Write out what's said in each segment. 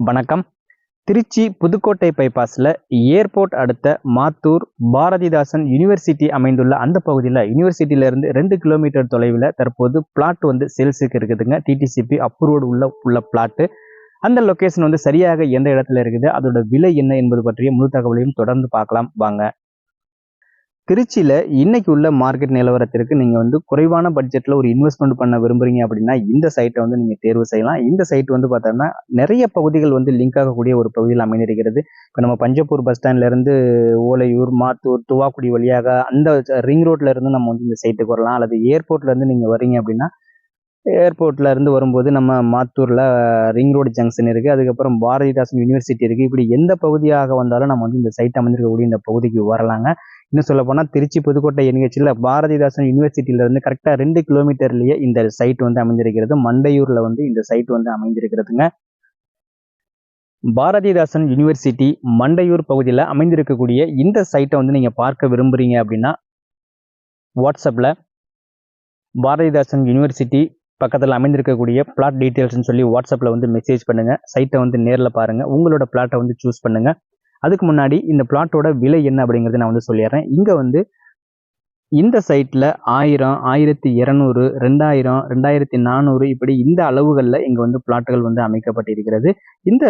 வணக்கம். திருச்சி புதுக்கோட்டை பைபாஸில் ஏர்போர்ட் அடுத்த மாத்தூர் பாரதிதாசன் யூனிவர்சிட்டி அமைந்துள்ள அந்த பகுதியில் யூனிவர்சிட்டியிலேருந்து ரெண்டு கிலோமீட்டர் தொலைவில் தற்போது பிளாட் வந்து சேல்ஸுக்கு இருக்குதுங்க. டிடிசிபி அப்ரூவ்டு உள்ள உள்ள பிளாட்டு அந்த லொக்கேஷன் வந்து சரியாக எந்த இடத்துல இருக்குது? அதோட விலை என்ன என்பது பற்றிய முழு தகவலையும் தொடர்ந்து பார்க்கலாம். வாங்க. திருச்சியில் இன்னைக்கு உள்ள மார்க்கெட் நிலவரத்திற்கு நீங்கள் வந்து குறைவான பட்ஜெட்டில் ஒரு இன்வெஸ்ட்மெண்ட் பண்ண விரும்புறீங்க அப்படின்னா இந்த சைட்டை வந்து நீங்கள் தேர்வு செய்யலாம். இந்த சைட் வந்து பார்த்தோம்னா நிறைய பகுதிகள் வந்து லிங்க் ஆகக்கூடிய ஒரு பகுதியில் அமைந்திருக்கிறது. இப்போ நம்ம பஞ்சப்பூர் பஸ் ஸ்டாண்ட்லேருந்து ஓலையூர் மாத்தூர் துவாக்குடி வழியாக அந்த ரிங் ரோட்ல இருந்து நம்ம வந்து இந்த சைட்டுக்கு வரலாம். அல்லது ஏர்போர்ட்லேருந்து நீங்கள் வரீங்க அப்படின்னா ஏர்போர்ட்ல இருந்து வரும்போது நம்ம மாத்தூர்ல ரிங் ரோடு ஜங்ஷன் இருக்கு. அதுக்கப்புறம் பாரதிதாசன் யூனிவர்சிட்டி இருக்கு. இப்படி எந்த பகுதியாக வந்தாலும் நம்ம வந்து இந்த சைட் அமைஞ்சிருக்கக்கூடிய இந்த பகுதிக்கு வரலாங்க. இன்னும் சொல்ல போனால் திருச்சி புதுக்கோட்டை என்ஹெச்சில் பாரதிதாசன் யூனிவர்சிட்டியிலேருந்து கரெக்டாக ரெண்டு கிலோமீட்டர்லேயே இந்த சைட் வந்து அமைந்திருக்கிறது. மண்டையூரில் வந்து இந்த சைட் வந்து அமைந்திருக்கிறதுங்க. பாரதிதாசன் யூனிவர்சிட்டி மண்டையூர் பகுதியில் அமைந்திருக்கக்கூடிய இந்த சைட்டை வந்து நீங்கள் பார்க்க விரும்புகிறீங்க அப்படின்னா வாட்ஸ்அப்பில் பாரதிதாசன் யூனிவர்சிட்டி பக்கத்தில் அமைந்திருக்கக்கூடிய பிளாட் டீட்டெயில்ஸ்னு சொல்லி வாட்ஸ்அப்பில் வந்து மெசேஜ் பண்ணுங்கள் சைட்டை வந்து நேரில் பாருங்கள் உங்களோட பிளாட்டை வந்து சூஸ் பண்ணுங்கள் அதுக்கு முன்னாடி இந்த பிளாட்டோட விலை என்ன அப்படிங்கிறத நான் வந்து சொல்லிடுறேன். இங்கே வந்து இந்த சைட்டில் ஆயிரம் ஆயிரத்தி இரநூறு ரெண்டாயிரம் ரெண்டாயிரத்தி நானூறு இப்படி இந்த அளவுகளில் இங்கே வந்து பிளாட்டுகள் வந்து அமைக்கப்பட்டிருக்கிறது. இந்த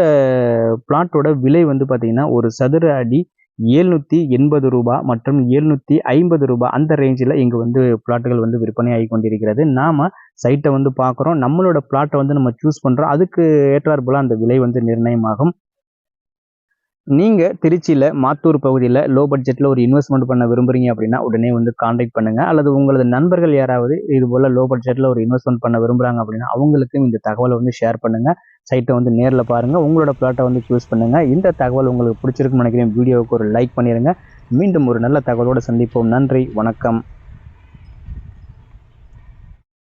பிளாட்டோட விலை வந்து பார்த்திங்கன்னா ஒரு சதுர அடி ஏழ்நூற்றி எண்பது ரூபாய் மற்றும் ஏழ்நூற்றி ஐம்பது ரூபாய் அந்த ரேஞ்சில் இங்கே வந்து பிளாட்டுகள் வந்து விற்பனை ஆகி கொண்டிருக்கிறது. நாம் சைட்டை வந்து பார்க்குறோம். நம்மளோட பிளாட்டை வந்து நம்ம சூஸ் பண்ணுறோம் அதுக்கு ஏற்றாற்போல் அந்த விலை வந்து நிர்ணயமாகும். நீங்கள் திருச்சியில் மாத்தூர் பகுதியில் லோ பட்ஜெட்டில் ஒரு இன்வெஸ்ட்மெண்ட் பண்ண விரும்புறீங்க அப்படின்னா உடனே வந்து காண்டாக்ட் பண்ணுங்கள் அல்லது உங்களது நண்பர்கள் யாராவது இது போல் லோ பட்ஜெட்டில் ஒரு இன்வெஸ்ட்மெண்ட் பண்ண விரும்புகிறாங்க அப்படின்னா அவங்களுக்கும் இந்த தகவலை வந்து ஷேர் பண்ணுங்கள் சைட்டை வந்து நேரில் பாருங்கள் உங்களோட பிளாட்டை வந்து சூஸ் பண்ணுங்கள் இந்த தகவல் உங்களுக்கு பிடிச்சிருக்குன்னு நினைக்கிறேன். வீடியோவுக்கு ஒரு லைக் பண்ணிடுங்க மீண்டும் ஒரு நல்ல தகவலோடு சந்திப்போம். நன்றி. வணக்கம்.